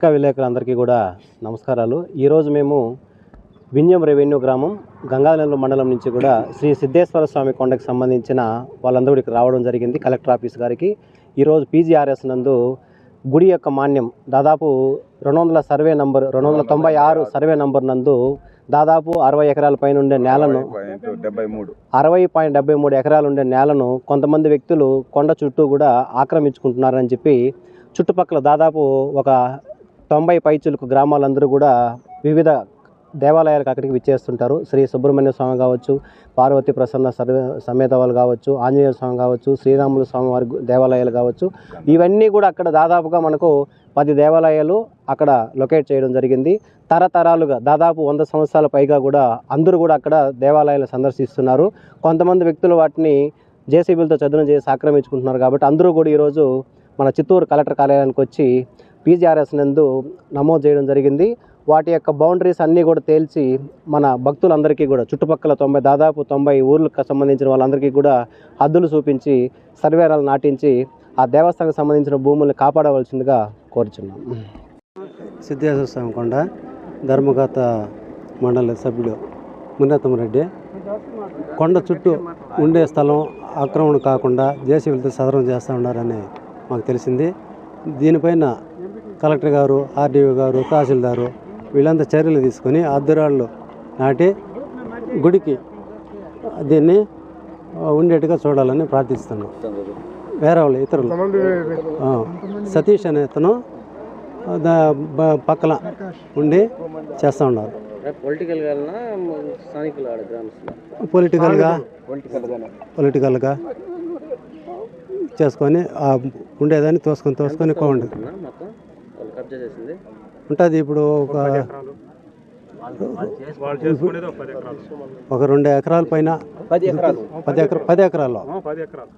పత్రికా విలేకరులందరికీ కూడా నమస్కారాలు. ఈరోజు మేము వింజం రెవెన్యూ గ్రామం గంగాధనలు మండలం నుంచి కూడా శ్రీ సిద్ధేశ్వర స్వామి కొండకు సంబంధించిన వాళ్ళందరూ ఇక్కడికి రావడం జరిగింది కలెక్టర్ ఆఫీస్ గారికి. ఈరోజు పీజీఆర్ఎస్ నందు గుడి యొక్క మాన్యం దాదాపు రెండు వందల సర్వే నంబర్ రెండు వందల తొంభై ఆరు సర్వే నంబర్ నందు దాదాపు అరవై ఎకరాల పైన ఉండే నేలను మూడు అరవై పాయింట్ డెబ్బై మూడు ఎకరాలు ఉండే నేలను కొంతమంది వ్యక్తులు కొండ చుట్టూ కూడా ఆక్రమించుకుంటున్నారని చెప్పి చుట్టుపక్కల దాదాపు ఒక తొంభై పైచులకు గ్రామాలందరూ కూడా వివిధ దేవాలయాలకు అక్కడికి విచ్చేస్తుంటారు. శ్రీ సుబ్రహ్మణ్య స్వామి కావచ్చు పార్వతి ప్రసన్న సర్వే సమేత వాళ్ళు కావచ్చు ఆంజనేయ స్వామి కావచ్చు శ్రీరాములు స్వామి వారి దేవాలయాలు కావచ్చు. ఇవన్నీ కూడా అక్కడ దాదాపుగా మనకు పది దేవాలయాలు అక్కడ లొకేట్ చేయడం జరిగింది. తరతరాలుగా దాదాపు వంద సంవత్సరాల పైగా కూడా అందరూ కూడా అక్కడ దేవాలయాలు సందర్శిస్తున్నారు. కొంతమంది వ్యక్తులు వాటిని జేసీబీలతో చదును చేసి ఆక్రమించుకుంటున్నారు కాబట్టి అందరూ కూడా ఈరోజు మన చిత్తూరు కలెక్టర్ కార్యాలయానికి వచ్చి పీజీఆర్ఎస్ నందు నమోదు చేయడం జరిగింది. వాటి యొక్క బౌండరీస్ అన్నీ కూడా తేల్చి మన భక్తులందరికీ కూడా చుట్టుపక్కల తొంభై దాదాపు తొంభై ఊర్లకు సంబంధించిన వాళ్ళందరికీ కూడా హద్దులు చూపించి సర్వేరాలు నాటించి ఆ దేవస్థానానికి సంబంధించిన భూముల్ని కాపాడవలసిందిగా కోరుచున్నాం. సిద్ధేశ్వర స్వామి కొండ ధర్మగత మండలి సభ్యుడు మున్నతం రెడ్డి. కొండ చుట్టూ ఉండే స్థలం ఆక్రమణ కాకుండా జేసీబీలతో సదరం చేస్తూ ఉన్నారని మాకు తెలిసింది. దీనిపైన కలెక్టర్ గారు ఆర్డీఓ గారు తహసీల్దారు వీళ్ళంతా చర్యలు తీసుకొని అద్దరాళ్ళు నాటి గుడికి దీన్ని ఉండేట్టుగా చూడాలని ప్రార్థిస్తున్నాం. వేరే వాళ్ళు ఇతరులు. సతీష్ అనే అతను పక్కన ఉండి చేస్తూ ఉన్నారు. పొలిటికల్గా పొలిటికల్గా చేసుకొని ఉండేదాన్ని తోసుకొని తోసుకొని కొండ. ఉంటుంది ఇప్పుడు ఒక ఒక రెండు ఎకరాల పైన పది ఎకరాలు. పది ఎకరా పది ఎకరాల్లో. పది ఎకరాలు.